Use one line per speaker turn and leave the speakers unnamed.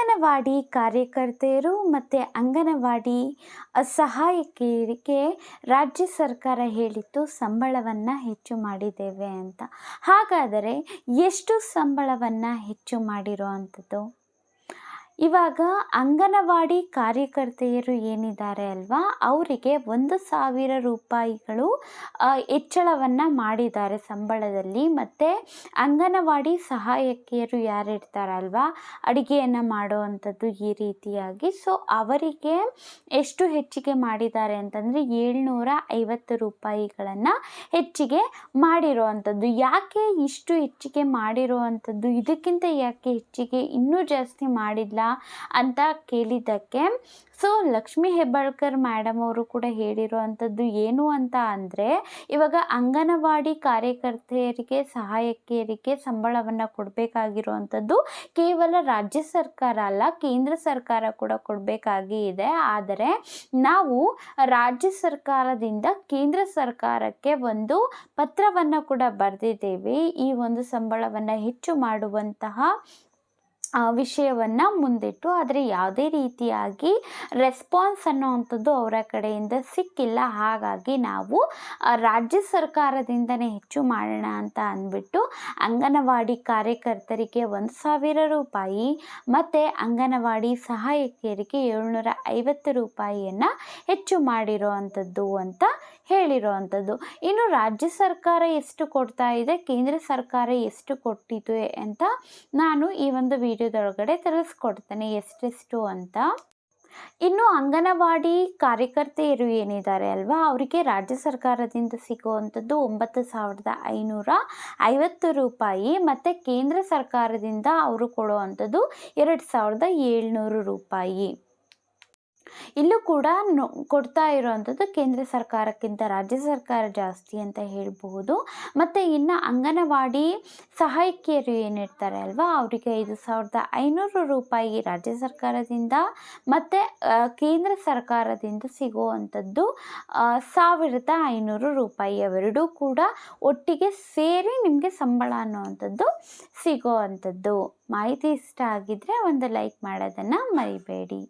ಅಂಗನವಾಡಿ ಕಾರ್ಯಕರ್ತೆಯರು ಮತ್ತು ಅಂಗನವಾಡಿ ಸಹಾಯಕಿಯರಿಗೆ ರಾಜ್ಯ ಸರ್ಕಾರ ಹೇಳಿತ್ತು ಸಂಬಳವನ್ನು ಹೆಚ್ಚು ಮಾಡಿದ್ದೇವೆ ಅಂತ. ಹಾಗಾದರೆ ಎಷ್ಟು ಸಂಬಳವನ್ನು ಹೆಚ್ಚು ಮಾಡಿರೋ ಅಂಥದ್ದು? ಇವಾಗ ಅಂಗನವಾಡಿ ಕಾರ್ಯಕರ್ತೆಯರು ಏನಿದ್ದಾರೆ ಅಲ್ವಾ? ಅವರಿಗೆ ಒಂದು ಸಾವಿರ ರೂಪಾಯಿಗಳು ಹೆಚ್ಚಳವನ್ನು ಮಾಡಿದ್ದಾರೆ ಸಂಬಳದಲ್ಲಿ. ಮತ್ತು ಅಂಗನವಾಡಿ ಸಹಾಯಕಿಯರು ಯಾರಿರ್ತಾರಲ್ವಾ ಅಡುಗೆಯನ್ನು ಮಾಡುವಂಥದ್ದು ಈ ರೀತಿಯಾಗಿ. ಸೊ ಅವರಿಗೆ ಎಷ್ಟು ಹೆಚ್ಚಿಗೆ ಮಾಡಿದ್ದಾರೆ ಅಂತಂದರೆ ಏಳ್ನೂರ ಐವತ್ತು ರೂಪಾಯಿಗಳನ್ನು ಹೆಚ್ಚಿಗೆ ಮಾಡಿರುವಂಥದ್ದು. ಯಾಕೆ ಇಷ್ಟು ಹೆಚ್ಚಿಗೆ ಮಾಡಿರುವಂಥದ್ದು? ಇದಕ್ಕಿಂತ ಯಾಕೆ ಹೆಚ್ಚಿಗೆ? ಇನ್ನೂ ಜಾಸ್ತಿ ಮಾಡಿಲ್ಲ? ಅಂತ ಕೇಳಿದ್ದಕ್ಕೆ. ಸೊ ಲಕ್ಷ್ಮಿ ಹೆಬ್ಬಾಳ್ಕರ್ ಮೇಡಮ್ ಅವರು ಕೂಡ ಹೇಳಿರುವಂಥದ್ದು ಏನು ಅಂತ ಅಂದರೆ, ಇವಾಗ ಅಂಗನವಾಡಿ ಕಾರ್ಯಕರ್ತೆಯರಿಗೆ, ಸಹಾಯಕಿಯರಿಗೆ ಸಂಬಳವನ್ನು ಕೊಡಬೇಕಾಗಿರುವಂಥದ್ದು ಕೇವಲ ರಾಜ್ಯ ಸರ್ಕಾರ ಅಲ್ಲ, ಕೇಂದ್ರ ಸರ್ಕಾರ ಕೂಡ ಕೊಡಬೇಕಾಗಿ ಇದೆ. ಆದರೆ ನಾವು ರಾಜ್ಯ ಸರ್ಕಾರದಿಂದ ಕೇಂದ್ರ ಸರ್ಕಾರಕ್ಕೆ ಒಂದು ಪತ್ರವನ್ನು ಕೂಡ ಬರೆದಿದ್ದೇವೆ. ಈ ಒಂದು ಸಂಬಳವನ್ನು ಹೆಚ್ಚು ಮಾಡುವಂತಹ ವಿಷಯವನ್ನು ಮುಂದಿಟ್ಟು ಆದರೆ ಯಾವುದೇ ರೀತಿಯಾಗಿ ರೆಸ್ಪಾನ್ಸ್ ಅನ್ನೋವಂಥದ್ದು ಅವರ ಕಡೆಯಿಂದ ಸಿಕ್ಕಿಲ್ಲ. ಹಾಗಾಗಿ ನಾವು ರಾಜ್ಯ ಸರ್ಕಾರದಿಂದನೇ ಹೆಚ್ಚು ಮಾಡೋಣ ಅಂತ ಅಂದ್ಬಿಟ್ಟು ಅಂಗನವಾಡಿ ಕಾರ್ಯಕರ್ತರಿಗೆ ಒಂದು ಸಾವಿರ ರೂಪಾಯಿ ಮತ್ತು ಅಂಗನವಾಡಿ ಸಹಾಯಕಿಯರಿಗೆ ಏಳ್ನೂರ ಐವತ್ತು ರೂಪಾಯಿಯನ್ನು ಹೆಚ್ಚು ಮಾಡಿರೋ ಅಂಥದ್ದು ಅಂತ ಹೇಳಿರೋ ಅಂಥದ್ದು ಇನ್ನು ರಾಜ್ಯ ಸರ್ಕಾರ ಎಷ್ಟು ಕೊಡ್ತಾ ಇದೆ, ಕೇಂದ್ರ ಸರ್ಕಾರ ಎಷ್ಟು ಕೊಟ್ಟಿದೆ ಅಂತ ನಾನು ಈ ಒಂದು ವಿಡಿಯೋದೊಳಗಡೆ ತಿಳಿಸ್ಕೊಡ್ತೇನೆ. ಎಷ್ಟೆಷ್ಟು ಅಂತ. ಇನ್ನು ಅಂಗನವಾಡಿ ಕಾರ್ಯಕರ್ತೆಯರು ಏನಿದ್ದಾರೆ ಅಲ್ವಾ? ಅವರಿಗೆ ರಾಜ್ಯ ಸರ್ಕಾರದಿಂದ ಸಿಗುವಂಥದ್ದು ಒಂಬತ್ತು ಸಾವಿರದ ಐನೂರ ಐವತ್ತು ರೂಪಾಯಿ ಮತ್ತು ಕೇಂದ್ರ ಸರ್ಕಾರದಿಂದ ಅವರು ಕೊಡುವಂಥದ್ದು ಎರಡು ಸಾವಿರದ ಏಳ್ನೂರು ರೂಪಾಯಿ. ಇಲ್ಲೂ ಕೂಡ ಕೊಡ್ತಾ ಇರುವಂಥದ್ದು ಕೇಂದ್ರ ಸರ್ಕಾರಕ್ಕಿಂತ ರಾಜ್ಯ ಸರ್ಕಾರ ಜಾಸ್ತಿ ಅಂತ ಹೇಳಬಹುದು. ಮತ್ತು ಇನ್ನು ಅಂಗನವಾಡಿ ಸಹಾಯಕಿಯರು ಏನಿರ್ತಾರೆ ಅಲ್ವಾ, ಅವರಿಗೆ ಐದು ಸಾವಿರದ ಐನೂರು ರೂಪಾಯಿ ರಾಜ್ಯ ಸರ್ಕಾರದಿಂದ ಮತ್ತು ಕೇಂದ್ರ ಸರ್ಕಾರದಿಂದ ಸಿಗುವಂಥದ್ದು ಸಾವಿರದ ಐನೂರು ರೂಪಾಯಿ ಅವೆರಡೂ ಕೂಡ ಒಟ್ಟಿಗೆ ಸೇರಿ ನಿಮಗೆ ಸಂಬಳ ಅನ್ನುವಂಥದ್ದು ಸಿಗೋ ಅಂಥದ್ದು ಮಾಹಿತಿ ಇಷ್ಟ ಆಗಿದ್ದರೆ ಒಂದು ಲೈಕ್ ಮಾಡೋದನ್ನು ಮರಿಬೇಡಿ.